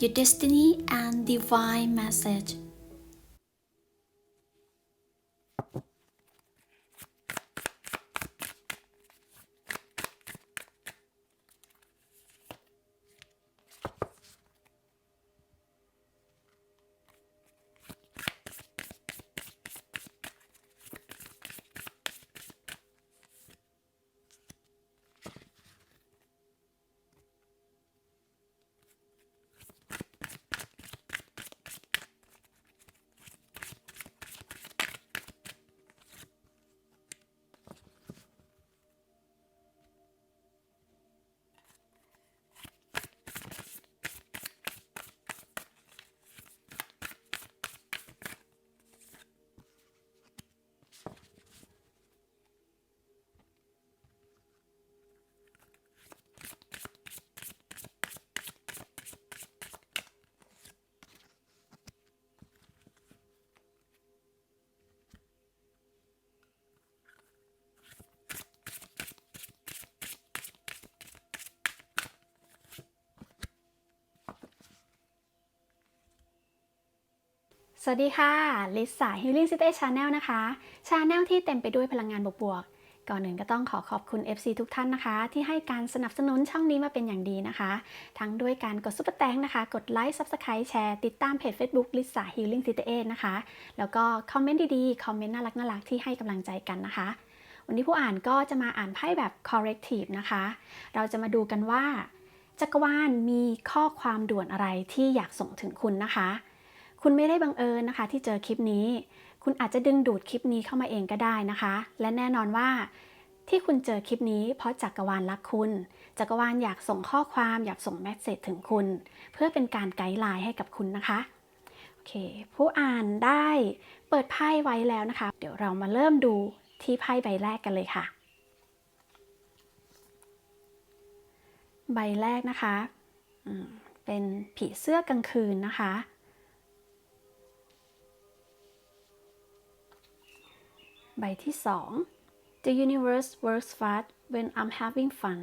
your destiny and divine message. วัสดีค่ะ ลิสา Healing City Channel นะคะ Channel ที่เต็มไปด้วยพลังงานบวกๆ ก่อนอื่นก็ต้องขอขอบคุณ FC ทุกท่านนะคะ ที่ให้การสนับสนุนช่องนี้มาเป็นอย่างดีนะคะ ทั้งด้วยการกดซุปเปอร์แตงนะคะ กดไลค์ Subscribe แชร์ ติดตามเพจ Facebook ลิสา Healing City นะคะ แล้วก็คอมเมนต์ดีๆ คอมเมนต์น่ารักๆ ที่ให้กำลังใจกันนะคะ วันนี้ผู้อ่านก็จะมาอ่านไพ่แบบ corrective นะคะ เราจะมาดูกันว่า จักรวาลมีข้อความด่วนอะไรที่อยากส่งถึงคุณนะคะ คุณไม่ได้บังเอิญนะคะ ที่เจอคลิปนี้ คุณอาจจะดึงดูดคลิปนี้เข้ามาเองก็ได้นะคะ และแน่นอนว่า ที่คุณเจอคลิปนี้ เพราะจักรวาลรักคุณ จักรวาลอยากส่งข้อความอยากส่งแมสเซจถึงคุณ เพื่อเป็นการไกด์ไลน์ให้กับคุณนะคะโอเค ผู้อ่านได้เปิดไพ่ไว้แล้วนะคะ เดี๋ยวเรามาเริ่มดูที่ไพ่ใบแรกกันเลยค่ะ ใบแรกนะคะเป็นผีเสื้อกลางคืนนะคะ ใบที่ 2 The universe works fast when I'm having fun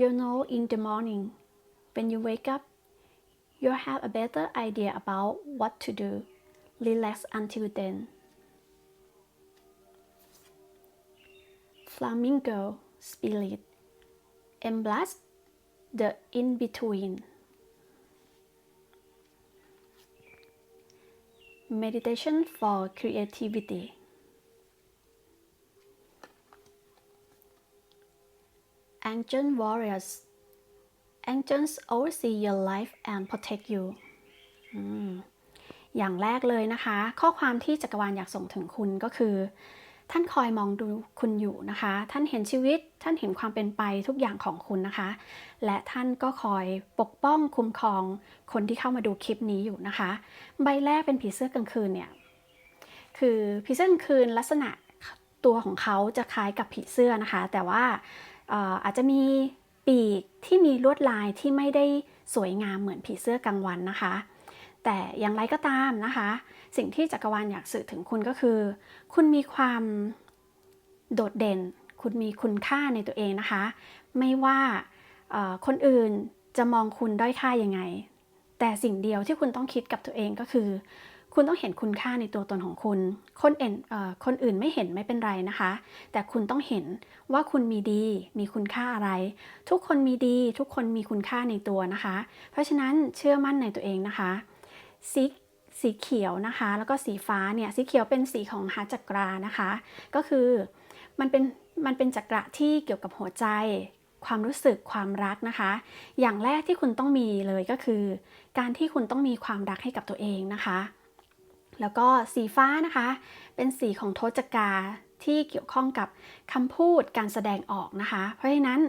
You know in the morning when you wake up you'll have a better idea about what to do relax until then Flamingo spirit embrace the in-between Meditation for creativity. Angel warriors angels oversee your life and protect you ออย่างแรกเลยนะคะ ข้อความที่จักรวาลอยากส่งถึงคุณก็คือ ท่านคอยมองดูคุณอยู่นะคะ ท่านเห็นชีวิต ท่านเห็นความเป็นไปทุกอย่างของคุณนะคะ และท่านก็คอยปกป้องคุ้มครองคนที่เข้ามาดูคลิปนี้อยู่นะคะ ใบแรกเป็นผีเสื้อกลางคืนเนี่ย คือผีเสื้อกลางคืนลักษณะตัวของเขาจะคล้ายกับผีเสื้อนะคะ แต่ว่าอ่ออาจจะมีปีกที่มีลวดลายที่ไม่ได้สวยงามเหมือนผีเสื้อกลางวันนะคะ แต่อย่างไรก็ตามนะคะ สิ่งที่จักรวาลอยากสื่อถึงคุณก็คือ คุณมีความโดดเด่น คุณมีคุณค่าในตัวเองนะคะ ไม่ว่าคนอื่นจะมองคุณด้อยค่ายังไง แต่สิ่งเดียวที่คุณต้องคิดกับตัวเองก็คือ คุณต้องเห็นคุณค่าในตัวตนของคุณ คนเอ็นคนอื่นไม่เห็นไม่เป็นไรนะคะ แต่คุณต้องเห็นว่าคุณมีดี มีคุณค่าอะไร ทุกคนมีดี ทุกคนมีคุณค่าในตัวนะคะ เพราะฉะนั้นเชื่อมั่นในตัวเองนะคะ สีสีเขียวนะคะ แล้วก็สีฟ้าเนี่ยสีเขียวเป็นสีของฮาจักรานะคะ ก็คือมันเป็นมันเป็นจักระที่เกี่ยวกับหัวใจ ความรู้สึกความรักนะคะ อย่างแรกที่คุณต้องมีเลยก็คือ การที่คุณต้องมีความรักให้กับตัวเองนะคะ แล้วก็สีฟ้านะคะ เป็นสีของโทจกาที่เกี่ยวข้องกับคำพูดการแสดงออกนะคะ เพราะฉะนั้น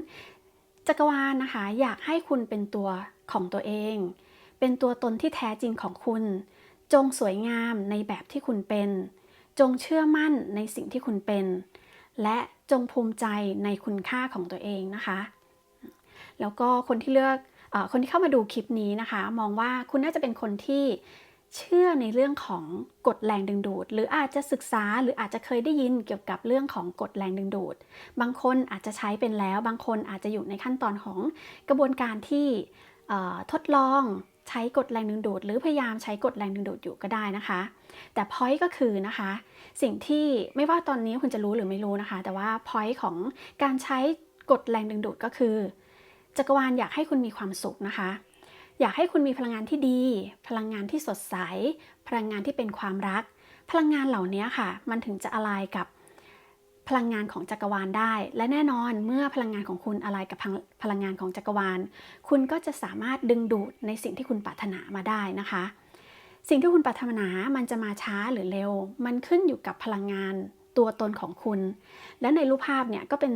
จักรวาลนะคะ อยากให้คุณเป็นตัวของตัวเอง เป็นตัวตนที่แท้จริงของคุณ จงสวยงามในแบบที่คุณเป็น จงเชื่อมั่นในสิ่งที่คุณเป็น และจงภูมิใจในคุณค่าของตัวเองนะคะ แล้วก็คนที่เลือกอคนที่เข้ามาดูคลิปนี้นะคะ มองว่าคุณน่าจะเป็นคนที่เชื่อในเรื่องของกฎแรงดึงดูด หรืออาจจะศึกษาหรืออาจจะเคยได้ยินเกี่ยวกับเรื่องของกฎแรงดึงดูด บางคนอาจจะใช้เป็นแล้ว บางคนอาจจะอยู่ในขั้นตอนของกระบวนการที่ทดลอง ช้กฎแรงดึงดูด หรือพยายามใช้กฎแรงดึงดูดอยู่ก็ได้นะคะ แต่ point ก็คือนะคะ สิ่งที่ไม่ว่าตอนนี้คุณจะรู้หรือไม่รู้นะคะ แต่ว่า point ของการใช้กฎแรงดึงดูดก็คือ จักรวาลอยากให้คุณมีความสุขนะคะ อยากให้คุณมีพลังงานที่ดี พลังงานที่สดใส พลังงานที่เป็นความรัก พลังงานเหล่านี้ค่ะ มันถึงจะอะไรกับ พลังงานของจักรวาลได้ และแน่นอนเมื่อพลังงานของคุณอะไรกับพลังพลังงานของจักรวาล คุณก็จะสามารถดึงดูดในสิ่งที่คุณปรารถนามาได้นะคะ สิ่งที่คุณปรารถนามันจะมาช้าหรือเร็ว มันขึ้นอยู่กับพลังงานตัวตนของคุณ และในรูปภาพเนี่ยก็เป็น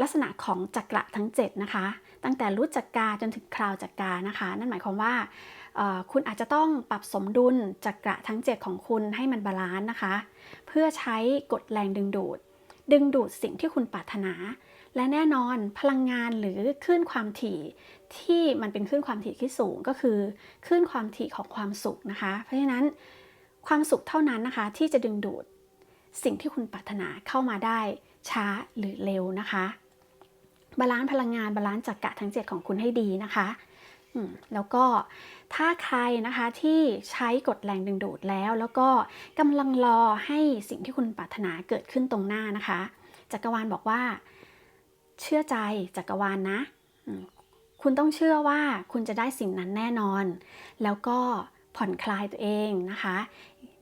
ลักษณะของจักระทั้ง 7 นะคะ ตั้งแต่รูทจักราจนถึงคราวจักรานะคะ นั่นหมายความว่าคุณอาจจะต้องปรับสมดุลจักระทั้ง 7 ของคุณให้มันบาลานซ์นะคะ เพื่อใช้กฎแรงดึงดูด ดึงดูดสิ่งที่คุณปรารถนา และแน่นอนพลังงานหรือคลื่นความถี่ที่มันเป็นคลื่นความถี่ที่สูงก็คือคลื่นความถี่ของความสุขนะคะ เพราะฉะนั้นความสุขเท่านั้นนะคะที่จะดึงดูดสิ่งที่คุณปรารถนาเข้ามาได้ช้าหรือเร็วนะคะ บาลานซ์พลังงานบาลานซ์จักระทั้ง 7 ของคุณให้ดีนะคะ แล้วก็ถ้าใครนะคะที่ใช้กฎแรงดึงดูดแล้ว แล้วก็กำลังรอให้สิ่งที่คุณปรารถนาเกิดขึ้นตรงหน้านะคะ จักรวาลบอกว่า เชื่อใจจักรวาลนะ คุณต้องเชื่อว่าคุณจะได้สิ่งนั้นแน่นอน แล้วก็ผ่อนคลายตัวเองนะคะ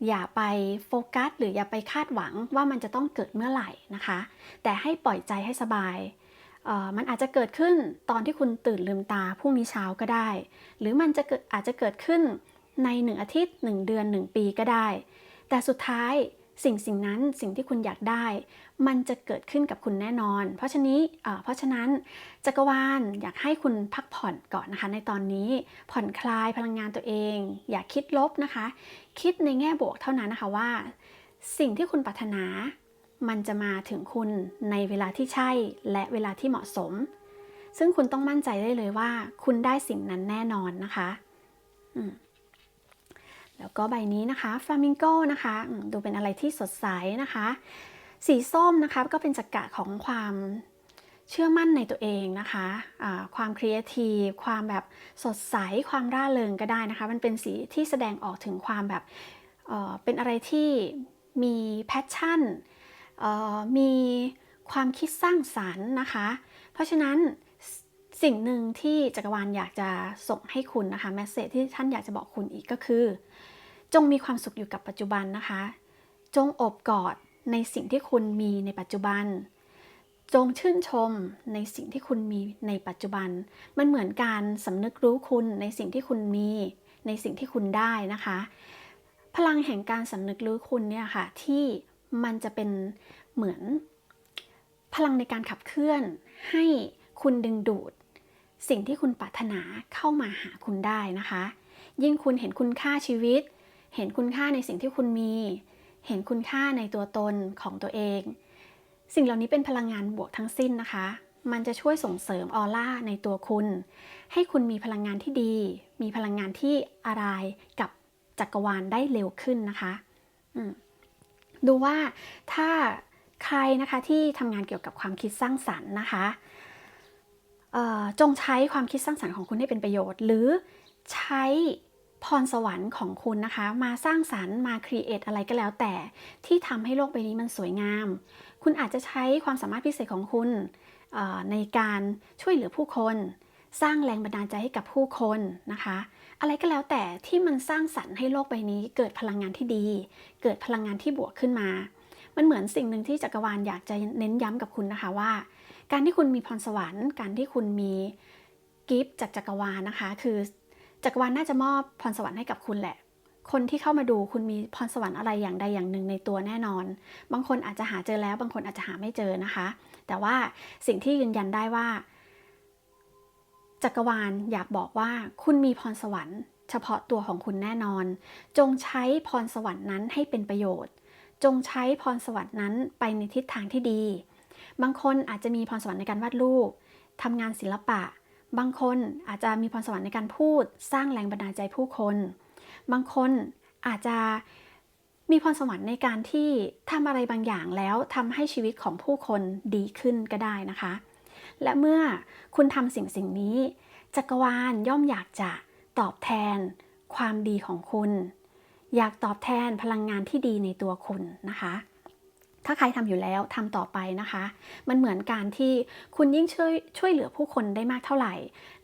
อย่าไปโฟกัส หรืออย่าไปคาดหวังว่ามันจะต้องเกิดเมื่อไหร่นะคะ แต่ให้ปล่อยใจให้สบาย มันอาจจะเกิดขึ้นตอนที่คุณตื่นลืมตาพรุ่งนี้เช้าก็ได้ หรือมันจะเกิดอาจจะเกิดขึ้นในหนึ่งอาทิตย์หนึ่งเดือนหนึ่งปีก็ได้ แต่สุดท้ายสิ่งสิ่งนั้นสิ่งที่คุณอยากได้ มันจะเกิดขึ้นกับคุณแน่นอน เพราะฉะนี้เอ่อเพราะฉะนั้นจักรวาลอยากให้คุณพักผ่อนก่อนนะคะ ในตอนนี้ผ่อนคลายพลังงานตัวเอง อย่าคิดลบนะคะ คิดในแง่บวกเท่านั้นนะคะว่า สิ่งที่คุณปรารถนา มันจะมาถึงคุณในเวลาที่ใช่และเวลาที่เหมาะสม ซึ่งคุณต้องมั่นใจได้เลยว่า คุณได้สิ่งนั้นแน่นอนนะคะแล้วก็ใบนี้นะคะฟลามิงโกนะคะดูเป็นอะไรที่สดใสนะคะ สีส้มนะคะก็เป็นจักระของความเชื่อมั่นในตัวเองนะคะะความครีเอทีฟความแบบสดใส ความร่าเริงก็ได้นะคะ มันเป็นสีที่แสดงออกถึงความแบบเเป็นอะไรที่มีแพชชั่น มีความคิดสร้างสารรค์นะคะ เพราะฉะนั้นสิ่งหนึ่งที่จักรวาลอยากจะส่งให้คุณนะคะแมสเซจที่ท่านอยากจะบอกคุณอีกก็คือ จงมีความสุขอยู่กับปัจจุบันนะคะ จงอบกอดในสิ่งที่คุณมีในปัจจุบัน จงชื่นชมในสิ่งที่คุณมีในปัจจุบัน มันเหมือนการสำนึกรู้คุณในสิ่งที่คุณมีในสิ่งที่คุณได้นะคะ พลังแห่งการสำนึกรู้คุณเนี่ยค่ะที่ มันจะเป็นเหมือนพลังในการขับเคลื่อน ให้คุณดึงดูด สิ่งที่คุณปรารถนาเข้ามาหาคุณได้นะคะ ยิ่งคุณเห็นคุณค่าชีวิต เห็นคุณค่าในสิ่งที่คุณมี เห็นคุณค่าในตัวตนของตัวเอง สิ่งเหล่านี้เป็นพลังงานบวกทั้งสิ้นนะคะมันจะช่วยส่งเสริมออร่าในตัวคุณ ให้คุณมีพลังงานที่ดี มีพลังงานที่อะไรกับจักรวาลได้เร็วขึ้นนะคะ อืม ดูว่าถ้าใครนะคะที่ทำงานเกี่ยวกับความคิดสร้างสรรค์นะคะจงใช้ความคิดสร้างสรรค์ของคุณให้เป็นประโยชน์ หรือใช้พรสวรรค์ของคุณนะคะ มาสร้างสรรค์มาครีเอทอะไรก็แล้วแต่ ที่ทำให้โลกใบนี้มันสวยงาม คุณอาจจะใช้ความสามารถพิเศษของคุณในการช่วยเหลือผู้คน สร้างแรงบันดาลใจให้กับผู้คนนะคะ อะไรก็แล้วแต่ที่มันสร้างสรรค์ให้โลกใบนี้ เกิดพลังงานที่ดี เกิดพลังงานที่บวกขึ้นมา มันเหมือนสิ่งหนึ่งที่จักรวาลอยากจะเน้นย้ำกับคุณนะคะว่า การที่คุณมีพรสวรรค์ การที่คุณมีกิฟต์จากจักรวาลนะคะ คือจักรวาลน่าจะมอบพรสวรรค์ให้กับคุณแหละคนที่เข้ามาดูคุณมีพรสวรรค์อะไรอย่างใดอย่างหนึ่งในตัวแน่นอน บางคนอาจจะหาเจอแล้ว บางคนอาจจะหาไม่เจอนะคะ แต่ว่าสิ่งที่ยืนยันได้ว่า จักรวาลอยากบอกว่าคุณมีพรสวรรค์เฉพาะตัวของคุณแน่นอน จงใช้พรสวรรค์นั้นให้เป็นประโยชน์ จงใช้พรสวรรค์นั้นไปในทิศทางที่ดี บางคนอาจจะมีพรสวรรค์ในการวาดรูปทำงานศิลปะ บางคนอาจจะมีพรสวรรค์ในการพูด สร้างแรงบันดาลใจผู้คน บางคนอาจจะมีพรสวรรค์ในการที่ทำอะไรบางอย่างแล้วทำให้ชีวิตของผู้คนดีขึ้นก็ได้นะคะ และเมื่อคุณทำสิ่งสิ่งนี้ จักรวาลย่อมอยากจะตอบแทนความดีของคุณ อยากตอบแทนพลังงานที่ดีในตัวคุณนะคะ ถ้าใครทำอยู่แล้วทำต่อไปนะคะ มันเหมือนการที่คุณยิ่งช่วยช่วยเหลือผู้คนได้มากเท่าไหร่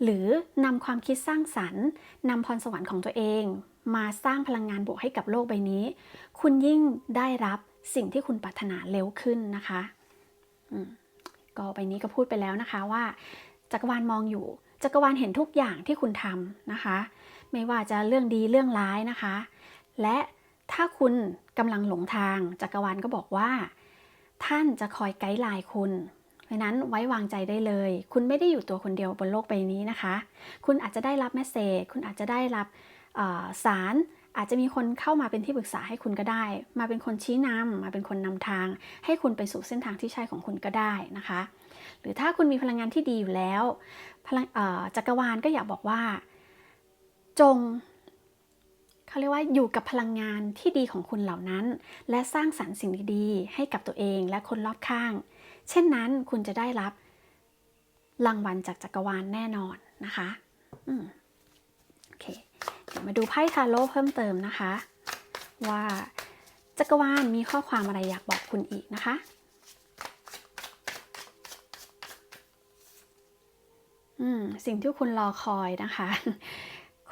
หรือนำความคิดสร้างสรรค์นำพรสวรรค์ของตัวเอง มาสร้างพลังงานบวกให้กับโลกใบนี้ คุณยิ่งได้รับสิ่งที่คุณปรารถนาเร็วขึ้นนะคะ อืม ก็ใบนี้ก็พูดไปแล้วนะคะว่า จักรวาลมองอยู่ จักรวาลเห็นทุกอย่างที่คุณทำนะคะ ไม่ว่าจะเรื่องดีเรื่องร้ายนะคะ และถ้าคุณกำลังหลงทาง จักรวาลก็บอกว่า ท่านจะคอยไกด์ไลน์คุณเพราะนั้นไว้วางใจได้เลย คุณไม่ได้อยู่ตัวคนเดียวบนโลกใบนี้นะคะ คุณอาจจะได้รับเมสเซจคุณอาจจะได้รับสาร อาจจะมีคนเข้ามาเป็นที่ปรึกษาให้คุณก็ได้ มาเป็นคนชี้นำมาเป็นคนนำทาง ให้คุณไปสู่เส้นทางที่ใช่ของคุณก็ได้นะคะ หรือถ้าคุณมีพลังงานที่ดีอยู่แล้วพลังจักรวาลก็อยากบอกว่า จงเขาเรียกว่าอยู่กับพลังงานที่ดีของคุณเหล่านั้น และสร้างสรรค์สิ่งดีๆ ให้กับตัวเองและคนรอบข้าง เช่นนั้นคุณจะได้รับรางวัลจากจักรวาลแน่นอนนะคะ อืม มาดูไพ่ทาโร่เพิ่มเติมนะคะ ว่าจักรวาลมีข้อความอะไรอยากบอกคุณอีกนะคะ อืมสิ่งที่คุณรอคอยนะคะ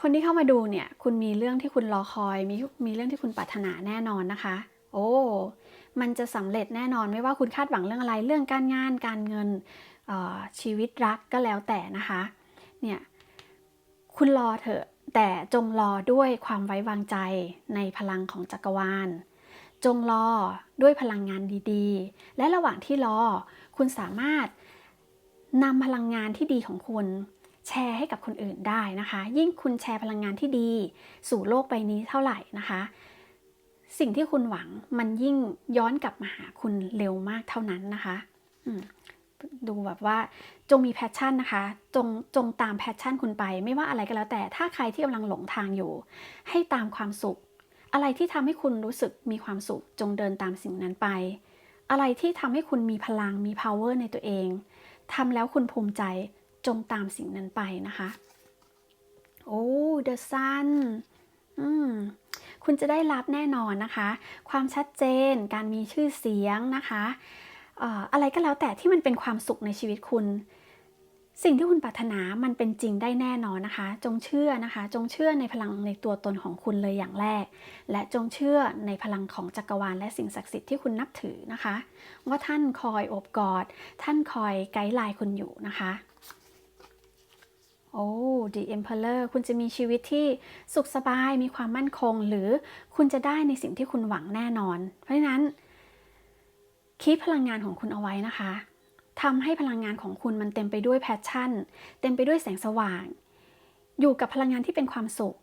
คนที่เข้ามาดูเนี่ย คุณมีเรื่องที่คุณรอคอย มีมีเรื่องที่คุณปรารถนาแน่นอนนะคะ โอ้มันจะสำเร็จแน่นอนไม่ว่าคุณคาดหวังเรื่องอะไรเรื่องการงานการเงินออชีวิตรักก็แล้วแต่นะคะ เนี่ยคุณรอเถอะ แต่จงรอด้วยความไว้วางใจในพลังของจักรวาล จงรอด้วยพลังงานดีๆ และระหว่างที่รอ คุณสามารถนำพลังงานที่ดีของคุณ แชร์ให้กับคนอื่นได้นะคะ ยิ่งคุณแชร์พลังงานที่ดี สู่โลกใบนี้เท่าไหร่นะคะ สิ่งที่คุณหวังมันยิ่งย้อนกลับมาหาคุณเร็วมากเท่านั้นนะคะ ดูแบบว่าจงมีแพชชั่นนะคะ จงจงตามแพชชั่นคุณไป ไม่ว่าอะไรก็แล้วแต่ถ้าใครที่กำลังหลงทางอยู่ ให้ตามความสุข อะไรที่ทำให้คุณรู้สึกมีความสุข จงเดินตามสิ่งนั้นไป อะไรที่ทำให้คุณมีพลังมี power ในตัวเองทำแล้วคุณภูมิใจจงตามสิ่งนั้นไปนะคะโอ้ the sun อืมคุณจะได้รับแน่นอนนะคะ ความชัดเจนการมีชื่อเสียงนะคะ อะไรก็แล้วแต่ที่มันเป็นความสุขในชีวิตคุณ สิ่งที่คุณปรารถนามันเป็นจริงได้แน่นอนนะคะ จงเชื่อนะคะ จงเชื่อในพลังในตัวตนของคุณเลยอย่างแรก และจงเชื่อในพลังของจักรวาลและสิ่งศักดิ์สิทธิ์ที่คุณนับถือนะคะ ว่าท่านคอยโอบกอด ท่านคอยไกด์ไลน์คุณอยู่นะคะโอ้ The Emperor คุณจะมีชีวิตที่สุขสบายมีความมั่นคง หรือคุณจะได้ในสิ่งที่คุณหวังแน่นอน เพราะฉะนั้น คิดพลังงานของคุณเอาไว้นะคะทำให้พลังงานของคุณมันเต็มไปด้วยแพชชั่น เต็มไปด้วยแสงสว่าง อยู่กับพลังงานที่เป็นความสุข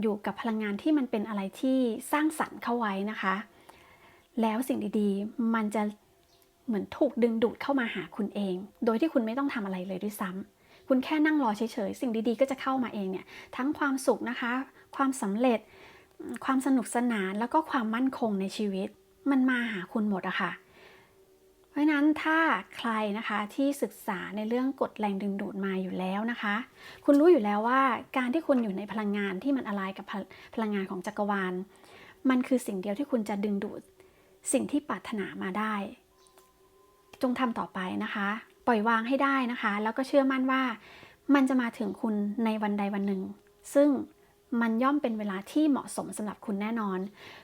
อยู่กับพลังงานที่มันเป็นอะไรที่สร้างสรรค์เข้าไว้นะคะ แล้วสิ่งดีๆ มันจะเหมือนถูกดึงดูดเข้ามาหาคุณเอง โดยที่คุณไม่ต้องทำอะไรเลยด้วยซ้ำคุณแค่นั่งรอเฉยๆ สิ่งดีๆ ก็จะเข้ามาเองเนี่ย ทั้งความสุขนะคะ ความสำเร็จ ความสนุกสนาน แล้วก็ความมั่นคงในชีวิต มันมาหาคุณหมดอะค่ะ เพราะฉะนั้นถ้าใครนะคะที่ศึกษาในเรื่องกฎแรงดึงดูดมาอยู่แล้วนะคะ คุณรู้อยู่แล้วว่าการที่คุณอยู่ในพลังงานที่มันอะไรกับพลพลังงานของจักรวาล มันคือสิ่งเดียวที่คุณจะดึงดูดสิ่งที่ปรารถนามาได้ จงทำต่อไปนะคะ ปล่อยวางให้ได้นะคะ แล้วก็เชื่อมั่นว่า มันจะมาถึงคุณในวันใดวันหนึ่ง ซึ่งมันย่อมเป็นเวลาที่เหมาะสมสำหรับคุณแน่นอน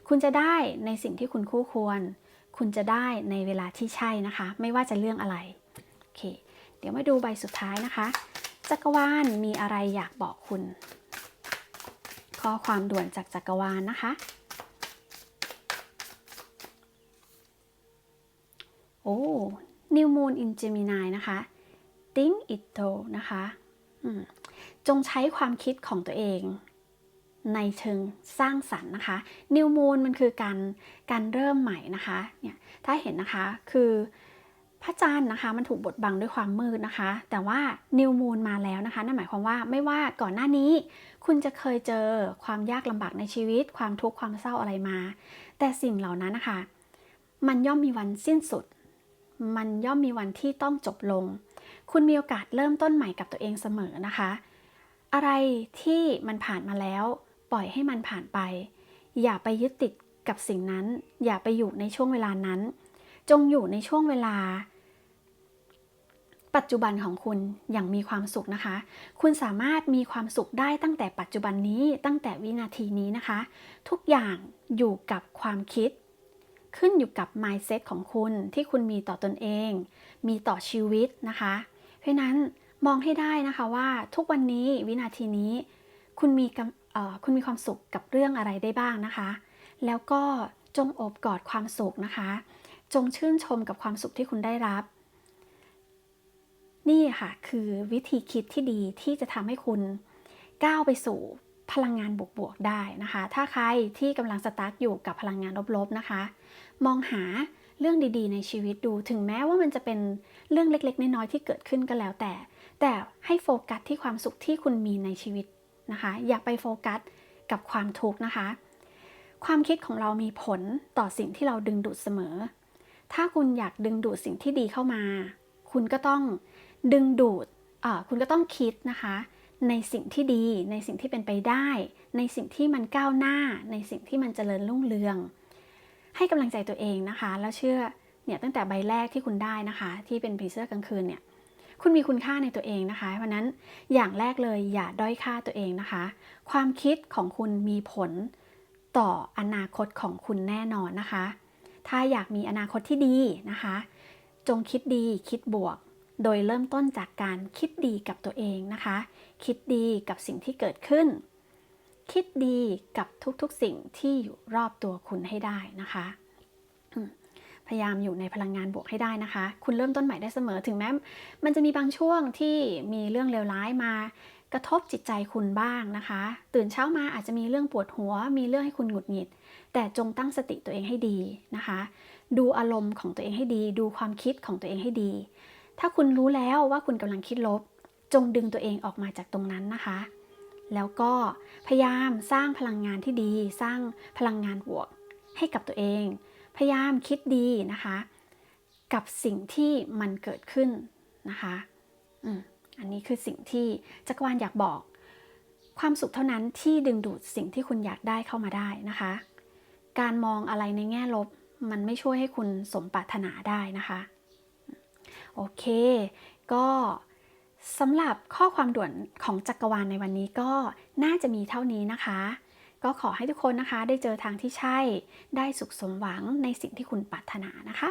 คุณจะได้ในสิ่งที่คุณคู่ควร คุณจะได้ในเวลาที่ใช่นะคะ ไม่ว่าจะเรื่องอะไรโอเค เดี๋ยวมาดูใบสุดท้ายนะคะ จักรวาลมีอะไรอยากบอกคุณ ข้อความด่วนจากจักรวาลนะคะโอ้ New Moon in Gemini นะคะ Think it though นะคะ จงใช้ความคิดของตัวเอง ในเชิงสร้างสรรค์นะคะ New Moon มันคือการการเริ่มใหม่นะคะเนี่ยถ้าเห็นนะคะคือพระจันทร์นะคะมันถูกบดบังด้วยความมืดนะคะ แต่ว่านิวมูนมาแล้วนะคะนั่นหมายความว่าไม่ว่าก่อนหน้านี้ คุณจะเคยเจอความยากลำบากในชีวิต ความทุกข์ความเศร้าอะไรมา แต่สิ่งเหล่านั้นนะคะ มันย่อมมีวันสิ้นสุด มันย่อมมีวันที่ต้องจบลง คุณมีโอกาสเริ่มต้นใหม่กับตัวเองเสมอนะคะ อะไรที่มันผ่านมาแล้ว ปล่อยให้มันผ่านไป อย่าไปยึดติดกับสิ่งนั้น อย่าไปอยู่ในช่วงเวลานั้น จงอยู่ในช่วงเวลา ปัจจุบันของคุณอย่างมีความสุขนะคะ คุณสามารถมีความสุขได้ตั้งแต่ปัจจุบันนี้ตั้งแต่วินาทีนี้นะคะ ทุกอย่างอยู่กับความคิด ขึ้นอยู่กับ mindset ของคุณที่คุณมีต่อตนเอง มีต่อชีวิตนะคะ เพราะนั้นมองให้ได้นะคะว่าทุกวันนี้วินาทีนี้ คุณมีกำ คุณมีความสุขกับเรื่องอะไรได้บ้างนะคะ แล้วก็จงโอบกอดความสุขนะคะ จงชื่นชมกับความสุขที่คุณได้รับ นี่ค่ะคือวิธีคิดที่ดีที่จะทำให้คุณก้าวไปสู่พลังงานบวกๆได้นะคะ ถ้าใครที่กำลังสตาร์ทอยู่กับพลังงานลบๆนะคะ มองหาเรื่องดีๆ ในชีวิตดู ถึงแม้ว่ามันจะเป็นเรื่องเล็กๆ น้อยๆ ที่เกิดขึ้นก็แล้วแต่ แต่ให้โฟกัสที่ความสุขที่คุณมีในชีวิต นะคะ อย่าไปโฟกัสกับความทุกข์นะคะ ความคิดของเรามีผลต่อสิ่งที่เราดึงดูดเสมอ ถ้าคุณอยากดึงดูดสิ่งที่ดีเข้ามา คุณก็ต้องดึงดูดคุณก็ต้องคิดนะคะ ในสิ่งที่ดี ในสิ่งที่เป็นไปได้ ในสิ่งที่มันก้าวหน้า ในสิ่งที่มันเจริญรุ่งเรือง ให้กำลังใจตัวเองนะคะ แล้วเชื่อเนี่ยตั้งแต่ใบแรกที่คุณได้นะคะ ที่เป็นผีเสื้อกลางคืนเนี่ย คุณมีคุณค่าในตัวเองนะคะ เพราะนั้นอย่างแรกเลยอย่าด้อยค่าตัวเองนะคะ ความคิดของคุณมีผลต่ออนาคตของคุณแน่นอนนะคะ ถ้าอยากมีอนาคตที่ดีนะคะ จงคิดดีคิดบวก โดยเริ่มต้นจากการคิดดีกับตัวเองนะคะ คิดดีกับสิ่งที่เกิดขึ้น คิดดีกับทุกๆสิ่งที่อยู่รอบตัวคุณให้ได้นะคะ พยายามอยู่ในพลังงานบวกให้ได้นะคะ คุณเริ่มต้นใหม่ได้เสมอถึงแม้มันจะมีบางช่วงที่มีเรื่องเลวร้ายมากระทบจิตใจคุณบ้างนะคะ ตื่นเช้ามาอาจจะมีเรื่องปวดหัว มีเรื่องให้คุณหงุดหงิด แต่จงตั้งสติตัวเองให้ดีนะคะ ดูอารมณ์ของตัวเองให้ดี ดูความคิดของตัวเองให้ดี ถ้าคุณรู้แล้วว่าคุณกำลังคิดลบ จงดึงตัวเองออกมาจากตรงนั้นนะคะ แล้วก็พยายามสร้างพลังงานที่ดี สร้างพลังงานบวกให้กับตัวเอง พยายามคิดดีนะคะ กับสิ่งที่มันเกิดขึ้นนะคะอันนี้คือสิ่งที่จักรวาลอยากบอก ความสุขเท่านั้นที่ดึงดูดสิ่งที่คุณอยากได้เข้ามาได้นะคะ การมองอะไรในแง่ลบ มันไม่ช่วยให้คุณสมปรารถนาได้นะคะ โอเค ก็สำหรับข้อความด่วนของจักรวาลในวันนี้ก็น่าจะมีเท่านี้นะคะ ก็ขอให้ทุกคนนะคะได้เจอทางที่ใช่ ได้สุขสมหวังในสิ่งที่คุณปรารถนานะคะ